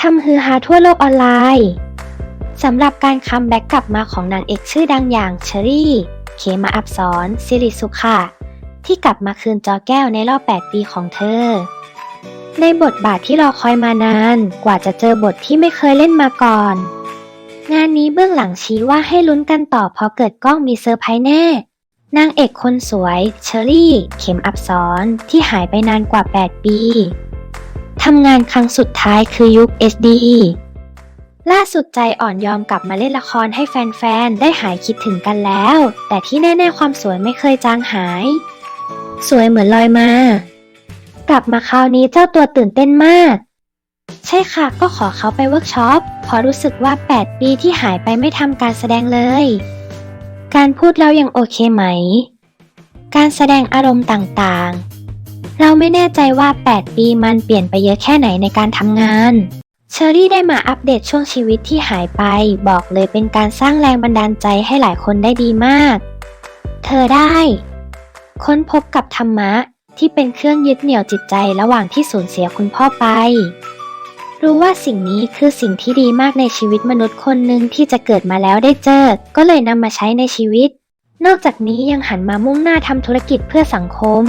ทำฮือฮาทั่วโลกออนไลน์สำหรับการคัมแบ็กกลับมาของนางเอกชื่อดังอย่างเชอรี่ เคมาอับสอนสิริสุขะที่กลับมาคืนจอแก้วในรอบ 8 ปีของเธอ ในบทบาทที่รอคอยมานานกว่าจะเจอบทที่ไม่เคยเล่นมาก่อน งานนี้เบื้องหลังชี้ว่าให้ลุ้นกันต่อพราะเกิดกล้องมีเซอร์ไพรส์แน่ นางเอกคนสวยเชอรี่ เข็มอับสอนที่หายไปนานกว่า 8 ปี ทำงานครั้งสุดท้ายคือยุค HDE ล่าสุดใจอ่อนยอมกลับมาเล่นละครให้แฟนๆ ได้หายคิดถึงกันแล้ว แต่ที่แน่ๆความสวยไม่เคยจางหาย สวยเหมือนลอยมา กลับมาคราวนี้เจ้าตัวตื่นเต้นมาก ใช่ค่ะก็ขอเขาไปเวิร์กช็อปเพราะรู้สึกว่า 8 ปีที่หายไปไม่ทำการแสดงเลย การพูดแล้วยังโอเคไหม การแสดงอารมณ์ต่างๆ เราไม่แน่ใจว่า 8 ปีมันเปลี่ยนไปเยอะแค่ไหนในการทำงาน เชอรี่ได้มาอัปเดตช่วงชีวิตที่หายไป บอกเลยเป็นการสร้างแรงบันดาลใจให้หลายคนได้ดีมาก เธอได้ ค้นพบกับธรรมะที่เป็นเครื่องยึดเหนี่ยวจิตใจระหว่างที่สูญเสียคุณพ่อไป รู้ว่าสิ่งนี้คือสิ่งที่ดีมากในชีวิตมนุษย์คนหนึ่งที่จะเกิดมาแล้วได้เจอ ก็เลยนำมาใช้ในชีวิต นอกจากนี้ยังหันมามุ่งหน้าทำธุรกิจเพื่อสังคม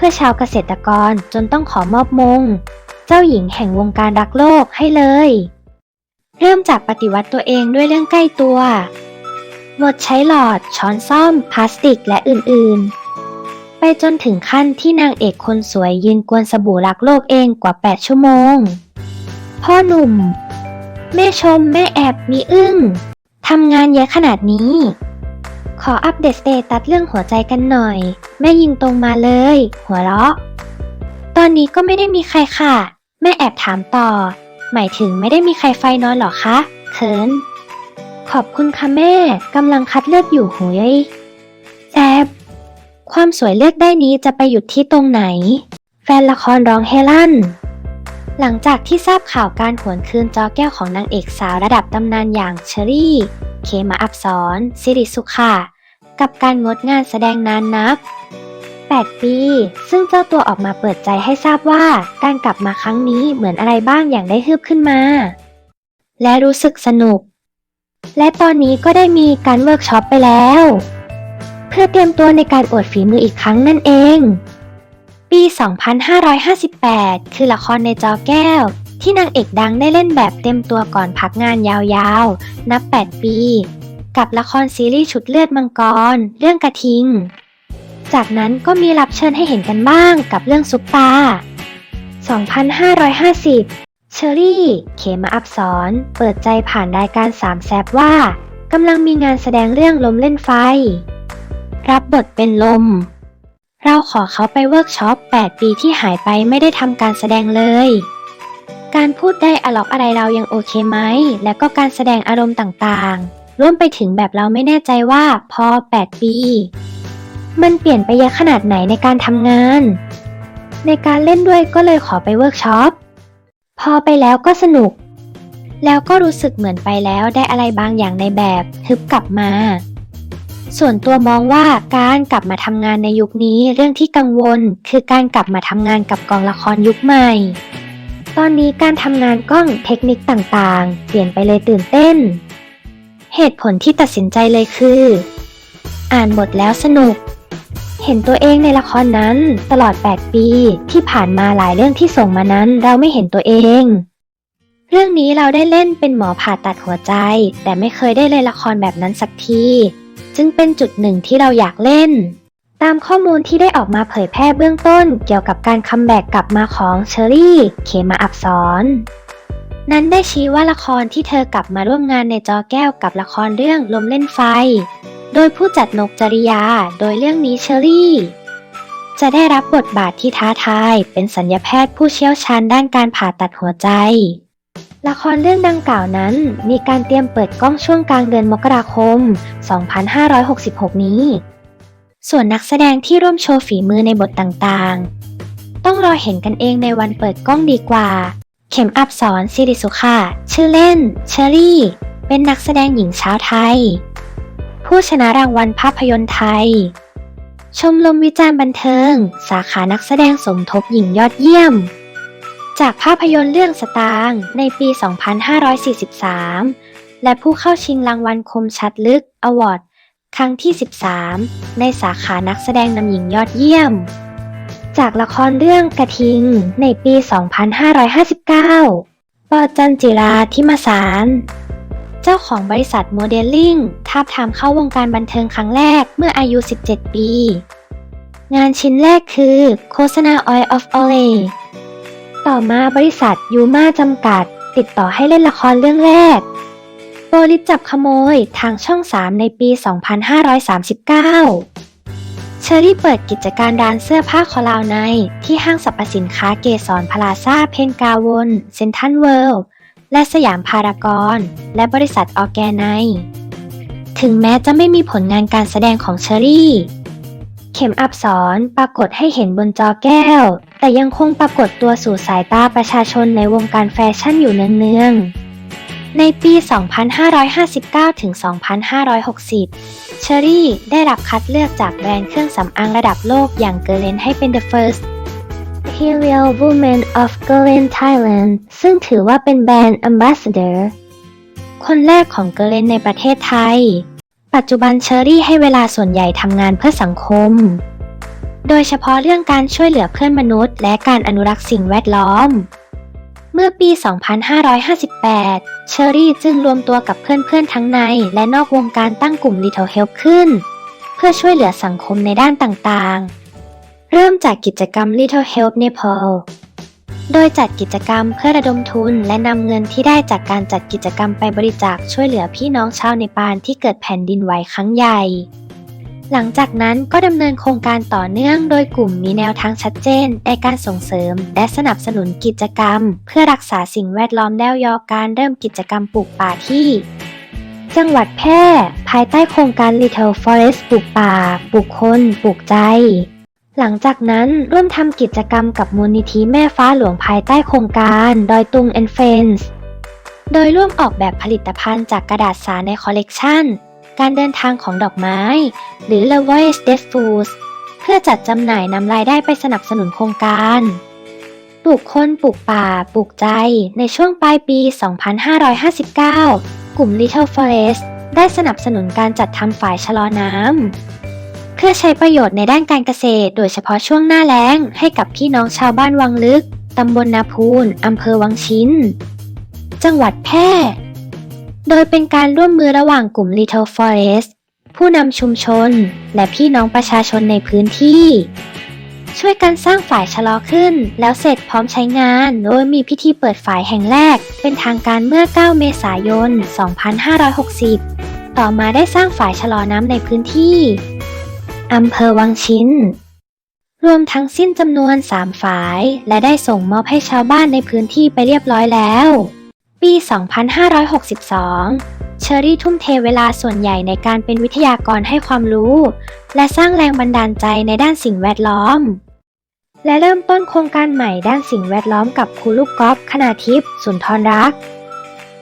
เพื่อชาวเกษตรกรจนต้องขอมอบมง เจ้าหญิงแห่งวงการรักโลกให้เลย เริ่มจากปฏิวัติตัวเองด้วยเรื่องใกล้ตัวงดใช้หลอด ช้อนซ่อม พลาสติกและอื่นๆ ไปจนถึงขั้นที่นางเอกคนสวยยืนกวนสบู่รักโลกเองกว่า 8 ชั่วโมง พ่อหนุ่ม แม่ชมแม่แอบมีอึ้งทำงานเยอะขนาดนี้ ขออัปเดตสเตตัสเรื่องหัวใจกันหน่อย แม่ยิงตรงมาเลย หัวเราะ ตอนนี้ก็ไม่ได้มีใครค่ะ แม่แอบถามต่อ หมายถึงไม่ได้มีใครไฟนอนหรอคะเขิน ขอบคุณค่ะแม่กำลังคัดเลือกอยู่หุยแซบความสวยเลือกได้นี้จะไปหยุดที่ตรงไหน แฟนละครร้องเฮลั่นหลังจากที่ทราบข่าวการหวนคืนจอแก้วของนางเอกสาวระดับตำนานอย่างเชอรี่ เคมาอับสอนสิริสุขะกับการงดงานแสดงนานนับ 8 ปี ซึ่งเจ้าตัวออกมาเปิดใจให้ทราบว่าการกลับมาครั้งนี้เหมือนอะไรบ้างอย่างได้ฮึบขึ้นมา และรู้สึกสนุก และตอนนี้ก็ได้มีการเวิร์กช็อปไปแล้ว เพื่อเตรียมตัวในการอวดฝีมืออีกครั้งนั่นเอง ปี 2558 คือละครในจอแก้ว ที่นางเอกดังได้เล่นแบบเต็มตัวก่อนพักงานยาวๆ นับ 8 ปี กับละครซีรีส์ชุดเลือดมังกร เรื่องกระทิง จากนั้นก็มีรับเชิญให้เห็นกันบ้างกับเรื่องซุปตา 2550 เชอรี่ เขมาอับสอนเปิดใจผ่านรายการสามแซบว่ากำลังมีงานแสดงเรื่องลมเล่นไฟ รับบทเป็นลม เราขอเขาไปเวิร์กช็อป 8 ปีที่หายไปไม่ได้ทำการแสดงเลย การพูดได้อะล็อกอะไรเรายังโอเคไหม และก็การแสดงอารมณ์ต่างๆ รวมไปถึงแบบเราไม่แน่ใจว่าพอ 8 ปี มันเปลี่ยนไปเยอะขนาดไหนในการทำงาน ในการเล่นด้วยก็เลยขอไปเวิร์กช็อป พอไปแล้วก็สนุก แล้วก็รู้สึกเหมือนไปแล้วได้อะไรบางอย่างในแบบฮึบกลับมา ส่วนตัวมองว่าการกลับมาทำงานในยุคนี้เรื่องที่กังวล คือการกลับมาทำงานกับกองละครยุคใหม่ ตอนนี้การทำงานกล้องเทคนิคต่างๆ เปลี่ยนไปเลยตื่นเต้น เหตุผลที่ตัดสินใจเลยคือ อ่านบทแล้วสนุก เห็นตัวเองในละครนั้น ตลอด 8 ปีที่ผ่านมาหลายเรื่องที่ส่งมานั้นเราไม่เห็นตัวเอง เรื่องนี้เราได้เล่นเป็นหมอผ่าตัดหัวใจ แต่ไม่เคยได้เล่นละครแบบนั้นสักที จึงเป็นจุดหนึ่งที่เราอยากเล่น ตามข้อมูลที่ได้ออกมาเผยแพร่เบื้องต้นเกี่ยวกับการคัมแบ็กกลับมาของเชอรี่ เคมาอับสอนนั้นได้ชี้ว่าละครที่เธอกลับมาร่วมงานในจอแก้วกับละครเรื่องลมเล่นไฟ โดยผู้จัดนกจริยา โดยเรื่องนี้เชอรี่ จะได้รับบทบาทที่ท้าทาย เป็นสัญญาแพทย์ผู้เชี่ยวชาญด้านการผ่าตัดหัวใจ ละครเรื่องดังกล่าวนั้น มีการเตรียมเปิดกล้องช่วงกลางเดือนมกราคม 2566 นี้ ส่วนนักแสดงที่ร่วมโชว์ฝีมือในบทต่างๆ ต้องรอเห็นกันเองในวันเปิดกล้องดีกว่า เข็มอับสอนสิริสุขะชื่อเล่น เชอรี่ เป็นนักแสดงหญิงชาวไทย ผู้ชนะรางวัลภาพยนตร์ไทย ชมรมวิจารณ์บันเทิง สาขานักแสดงสมทบหญิงยอดเยี่ยม จากภาพยนตร์เรื่องสตางค์ในปี 2543 และผู้เข้าชิงรางวัลคมชัดลึกอวอร์ด ครั้งที่ 13 ในสาขานักแสดงนำหญิงยอดเยี่ยม จากละครเรื่องกระทิงในปี 2559 ปอจันจิราทิมสาร เจ้าของบริษัทโมเดลลิ่งทาบทามเข้าวงการบันเทิงครั้งแรกเมื่ออายุ 17 ปี งานชิ้นแรกคือโฆษณา Oil of Olay ต่อมาบริษัทยูมาจำกัด ติดต่อให้เล่นละครเรื่องแรก โปลิสจับขโมยทางช่อง 3 ในปี 2539 เชอรี่เปิดกิจการร้านเสื้อผ้าคอลาวไนที่ห้างสรรพสินค้าเกสรพลาซาเพนกาวนเซนทันเวิลด์และสยามพารากอนและบริษัทออแกไนถึงแม้จะไม่มีผลงานการแสดงของเชอรี่ เข็มอับสรปรากฏให้เห็นบนจอแก้ว แต่ยังคงปรากฏตัวสู่สายตาประชาชนในวงการแฟชั่นอยู่เนืองๆ ในปี 2559 ถึง 2560 เชอรี่ได้รับคัดเลือกจากแบรนด์เครื่องสำอางระดับโลกอย่างเกอร์เลนให้เป็น The First Imperial Woman of g e r l e n Thailand ซึ่งถือว่าเป็นแบรนด์ Ambassador คนแรกของเกอร์เลนในประเทศไทย ปัจจุบันเชอรี่ให้เวลาส่วนใหญ่ทำงานเพื่อสังคม โดยเฉพาะเรื่องการช่วยเหลือเพื่อนมนุษย์ และการอนุรักษ์สิ่งแวดล้อม มื่อปี 2558 เชอรี่จึงรวมตัวกับเพื่อนๆ ทั้งในและนอกวงการตั้งกลุ่ม Little Help ขึ้น เพื่อช่วยเหลือสังคมในด้านต่างๆ เริ่มจากกิจกรรม Little Help Nepal โดยจัดกิจกรรมเพื่อระดมทุนและนำเงินที่ได้จากการจัดกิจกรรมไปบริจาคช่วยเหลือพี่น้องชาวเนปาลที่เกิดแผ่นดินไหวครั้งใหญ่ หลังจากนั้นก็ดำเนินโครงการต่อเนื่องโดยกลุ่มมีแนวทางชัดเจนในการส่งเสริม และสนับสนุนกิจกรรม เพื่อรักษาสิ่งแวดล้อมแล้วยอการเริ่มกิจกรรมปลูกป่าที่ จังหวัดแพร่ ภายใต้โครงการ Little Forest ปลูกป่า ปลูกคน ปลูกใจ หลังจากนั้นร่วมทำกิจกรรมกับมูลนิธิแม่ฟ้าหลวงภายใต้โครงการดอยตุง and Friends โดยร่วมออกแบบผลิตภัณฑ์จากกระดาษสาในคอลเลกชัน การเดินทางของดอกไม้ หรือ The Voice Dead Foods เพื่อจัดจำหน่ายนำรายได้ไปสนับสนุนโครงการ ปลูกคนปลูกป่า ปลูกใจ ในช่วงปลายปี 2559 กลุ่ม Little Forest ได้สนับสนุนการจัดทำฝายชะลอน้ำ เพื่อใช้ประโยชน์ในด้านการเกษตร โดยเฉพาะช่วงหน้าแล้ง ให้กับพี่น้องชาวบ้านวังลึก ตำบลนาพูน อำเภอวังชิ้น จังหวัดแพร่ โดยเป็นการร่วมมือระหว่างกลุ่ม Little Forest ผู้นำชุมชน และพี่น้องประชาชนในพื้นที่ ช่วยกันสร้างฝ่ายชะลอขึ้น แล้วเสร็จพร้อมใช้งาน โดยมีพิธีเปิดฝ่ายแห่งแรก เป็นทางการเมื่อ 9 เมษายน 2560 ต่อมาได้สร้างฝ่ายชะลอน้ำในพื้นที่อำเภอวังชิ้น รวมทั้งสิ้นจำนวน 3 ฝ่าย และได้ส่งมอบให้ชาวบ้านในพื้นที่ไปเรียบร้อยแล้ว ปี 2562 เชอรี่ทุ่มเทเวลาส่วนใหญ่ในการเป็นวิทยากรให้ความรู้ และสร้างแรงบันดาลใจในด้านสิ่งแวดล้อม และเริ่มต้นโครงการใหม่ด้านสิ่งแวดล้อมกับครูลูกกอล์ฟคณาทิพย์สุนทรรัก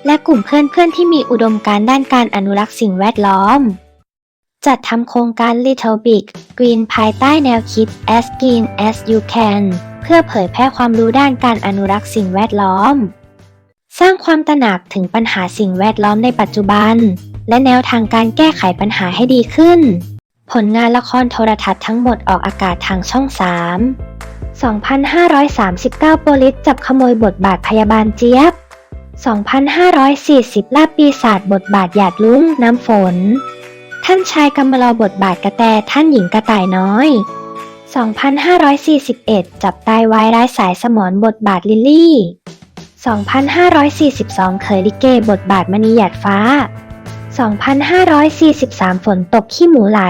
และกลุ่มเพื่อนๆที่มีอุดมการด้านการอนุรักษ์สิ่งแวดล้อม จัดทำโครงการ Little Big Green ภายใต้แนวคิด As Green as You Can เพื่อเผยแพร่ความรู้ด้านการอนุรักษ์สิ่งแวดล้อม สร้างความตระหนักถึงปัญหาสิ่งแวดล้อมในปัจจุบัน และแนวทางการแก้ไขปัญหาให้ดีขึ้น ผลงานละครโทรทัศน์ทั้งหมดออกอากาศทางช่อง 3 2,539 โปลิสจับขโมยบทบาทพยาบาลเจี๊ยบ 2,540 ลาบปีศาจบทบาทหยาดลุ้งน้ำฝน ท่านชายกำมะลอบทบาทกระแตท่านหญิงกระต่ายน้อย 2,541 จับตายวายร้ายสายสมอนบทบาทลิลลี่ 2,542 เคยลิเกบทบาทมณีหยาดฟ้า 2,543 ฝนตกขี้หมูไหล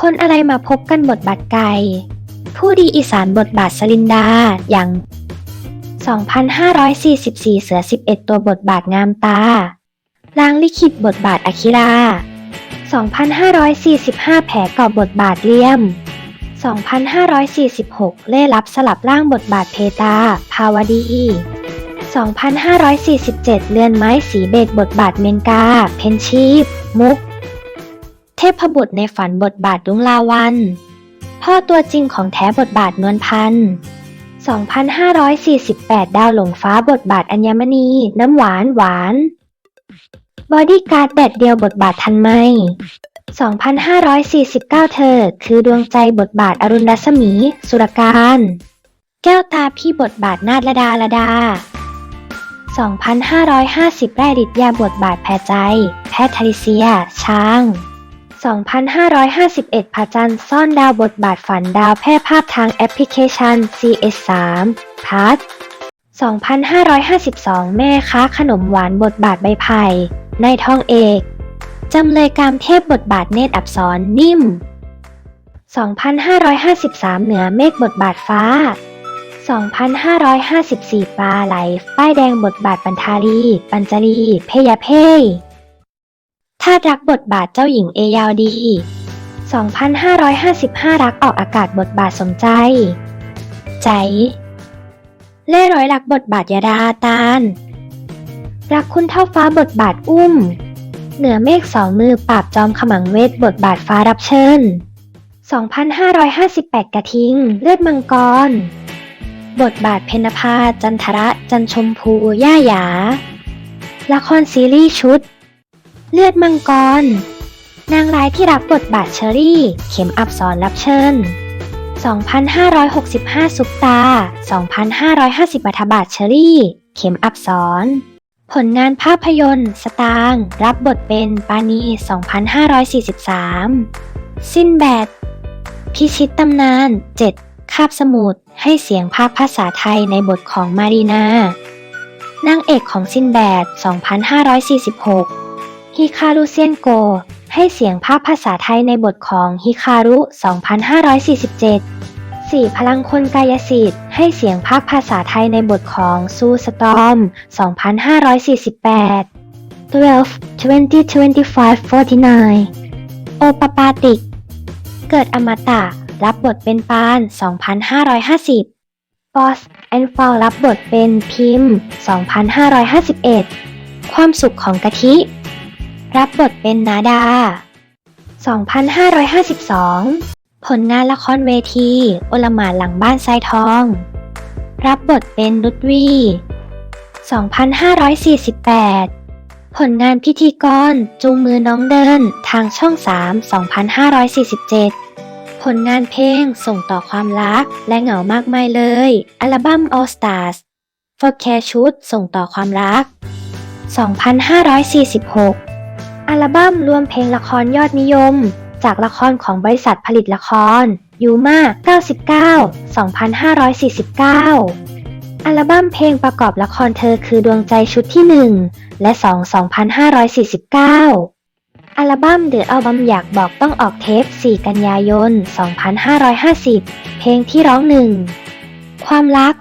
คนอะไรมาพบกันบทบาทไก่ ผู้ดีอีสานบทบาทสลินดา อย่าง 2,544 เสือ 11 ตัวบทบาทงามตา ลางลิขิตบทบาทอคิรา 2,545 แผลกอบบทบาทเลี่ยม 2,546 เล่ลับสลับร่างบทบาทเพตา ภาวดี 2,547เรือนไม้สีเบกบทบาทเมนกา เพนชีพ มุก เทพบุตรในฝันบทบาทดุงลาวัน พ่อตัวจริงของแท้บทบาทนวลพันธ์2,548 ดาวหลงฟ้าบทบาทอัญมณี น้ำหวานหวาน บอดี้การ์ดแดดเดียวบทบาททันไหม 2,549 เธอ คือดวงใจบทบาทอรุณรัศมี สุรการ แก้วตาพี่บทบาทนาฏระดาระดา 2,550ไร่ดิดยาบทบาทแพรใจ แพทริเซีย ช้าง 2,551พระจันทร์ซ่อนดาวบทบาทฝันดาวแพร่ภาพทางแอปพลิเคชัน CS3 พัท2,552 แม่ค้าขนมหวานบทบาทใบไผ่ในายทองเอก จำเลยกามเทพบทบาทเนตรอับสรนิ่ม 2,553 เหนือเมฆบทบาทฟ้า 2,554 ปลาไหล ป้ายแดงบทบาทปันทารีปัญจรี เพยเพยธาตุรักบทบาทเจ้าหญิงเอยาวดี 2,555 รักออกอากาศบทบาทสมใจ ใจ เล่ร้อยรักบทบาทยาดาตาล รักคุณเท่าฟ้าบทบาทอุ้ม เหนือเมฆสองมือปราบจอมขมังเวทบทบาทฟ้ารับเชิญ 2,558 กระทิง เลือดมังกร บทบาทเพนภาจันทระจันชมพู ย่าหยา ละครซีรีส์ชุด เลือดมังกร นางร้ายที่รับบทบาทเชอรี่ เข็มอับสรรับเชิญ 2,565 ซุปตา 2,550บัทบาทเชอรี่ เข็มอับสรผลงานภาพยนตร์ สตาง รับบทเป็นปานี 2,543 สิ้นแบด พิชิตตำนาน 7 คาบสมุทรให้เสียงภาคภาษาไทยในบทของมารีนานางเอกของสินแบด 2,546 ฮิคารุเซียนโก ให้เสียงภาคภาษาไทยในบทของฮิคารุ 2,547 สี่พลังคนกายสิทธิ์ให้เสียงภาคภาษาไทยในบทของซูสตอม 2,548 12 20 25 49 โอปปาติก เกิดอมตะ รับบทเป็นปาน 2,550 บอสแอนฟอลรับบทเป็นพิมพ์ 2,551 ความสุขของกะทิ รับบทเป็นนาดา 2,552 ผลงานละครเวที โอลหมาหลังบ้านทรายทอง รับบทเป็นนุชวี 2,548ผลงานพิธีกร จูงมือน้องเดิน ทางช่อง 3 2,547 ผลงานเพลงส่งต่อความรักและเหงามากมายเลย อัลบั้ม All Stars For Care ชุดส่งต่อความรัก 2,546 อัลบั้มรวมเพลงละครยอดนิยม จากละครของบริษัทผลิตละครยูมา99 2,549 อัลบั้มเพลงประกอบละครเธอคือดวงใจชุดที่ 1 และ 2 2,549 อัลบั้มเดอะอัลบั้มอยากบอกต้องออกเทป 4 กันยายน 2550 เพลงที่ร้องหนึ่ง ความรัก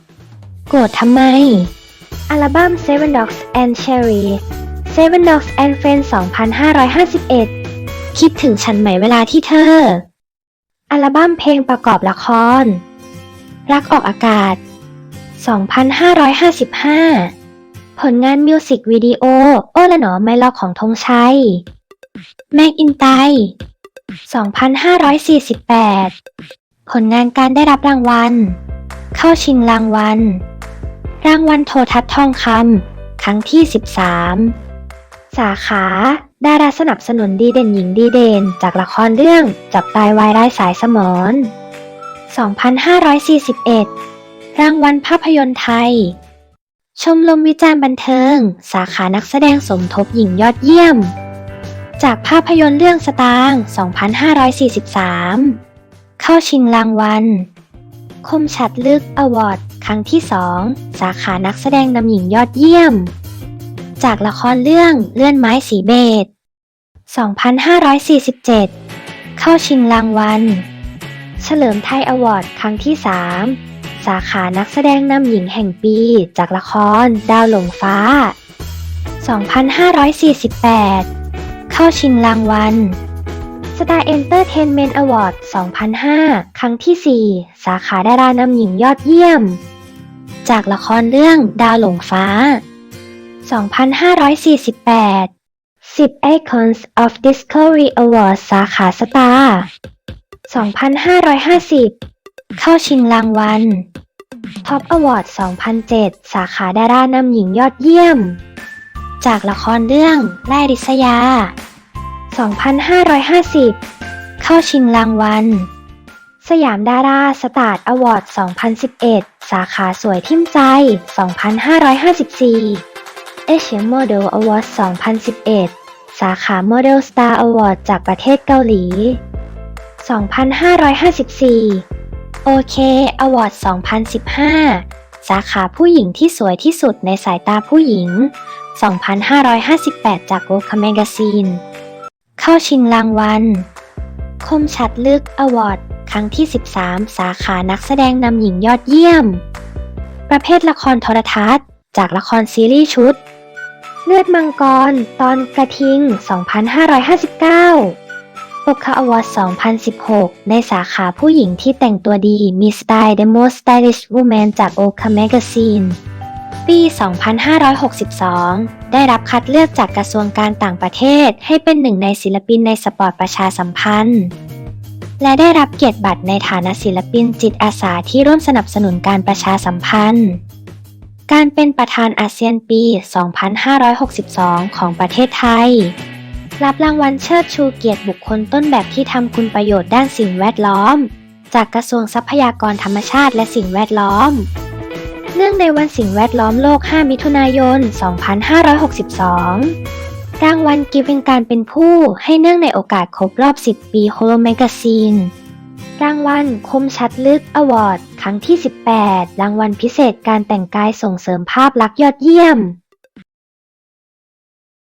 2 โกรธทำไม อัลบั้ม Seven Dogs and Cherry Seven Dogs and Friends 2,551 คิดถึงฉันไหมเวลาที่เธอ อัลบั้มเพลงประกอบละคร รักออกอากาศ 2,555 ผลงานมิวสิกวิดีโอ โอ้ละหนอไม่ลอกของธงชัย แม็กอินไต2,548 ผลงานการได้รับรางวัล เข้าชิงรางวัล รางวัลโทรทัศน์ทองคำครั้งที่ 13 สาขา ดาราสนับสนุนดีเด่นหญิงดีเด่น จากละครเรื่องจับตายวายร้ายสายสมอน2,541 รางวัลภาพยนตร์ไทย ชมรมวิจารณ์บันเทิง สาขานักแสดงสมทบหญิงยอดเยี่ยม จากภาพยนตร์เรื่องสตางค์2,543 เข้าชิงรางวัล คมชัดลึกอวอร์ดครั้งที่2สาขานักแสดงนำหญิงยอดเยี่ยม จากละครเรื่องเลื่อนไม้สีเบศ2,547 เข้าชิงรางวัล เฉลิมไทยอวอร์ดครั้งที่3 สาขานักแสดงนำหญิงแห่งปี จากละคร ดาวหลงฟ้า 2,548 เข้าชิงรางวัล Star Entertainment Award 2005 ครั้งที่ 4 สาขาดารานำหญิงยอดเยี่ยม จากละครเรื่องดาวหลงฟ้า 2,548 10 Icons of Discovery Award สาขาสตาร์2,550 เข้าชิงรางวัล Top Award 2007 สาขาดารานำหญิงยอดเยี่ยม จากละครเรื่องไล่ริษยา 2550 เข้าชิงรางวัล สยามดาราสตาร์ดอวอร์ด 2011 สาขาสวยทิมใจ 2554 Asian Model Award 2011 สาขา Model Star Award จากประเทศเกาหลี 2554 OK Award 2015 สาขาผู้หญิงที่สวยที่สุดในสายตาผู้หญิง 2558 จาก Vogue Magazine เข้าชิงรางวัล คมชัดลึกอวอร์ด ครั้งที่ 13 สาขานักแสดงนำหญิงยอดเยี่ยม ประเภทละครโทรทัศน์ จากละครซีรีส์ชุด เลือดมังกร ตอนกระทิง 2559 โอคาอวอร์ด2016 ในสาขาผู้หญิงที่แต่งตัวดีมีสไตล์ The Most Stylish Woman จาก Oka Magazine ปี 2562 ได้รับคัดเลือกจากกระทรวงการต่างประเทศ ให้เป็นหนึ่งในศิลปินในสปอร์ตประชาสัมพันธ์ และได้รับเกียรติบัตรในฐานะศิลปินจิตอาสาที่ร่วมสนับสนุนการประชาสัมพันธ์ การเป็นประธานอาเซียนปี 2562 ของประเทศไทย รับรางวัลเชิดชูเกียรติบุคคลต้นแบบที่ทำคุณประโยชน์ด้านสิ่งแวดล้อม จากกระทรวงทรัพยากรธรรมชาติและสิ่งแวดล้อม เนื่องในวันสิ่งแวดล้อมโลก 5 มิถุนายน 2562 รางวัลกิฟเป็นการเป็นผู้ให้เนื่องในโอกาสครบรอบ 10 ปีโฮโลแมกซีนรางวัลคมชัดลึกอวอร์ด ครั้งที่ 18 รางวัลพิเศษการแต่งกายส่งเสริมภาพลักษณ์ยอดเยี่ยม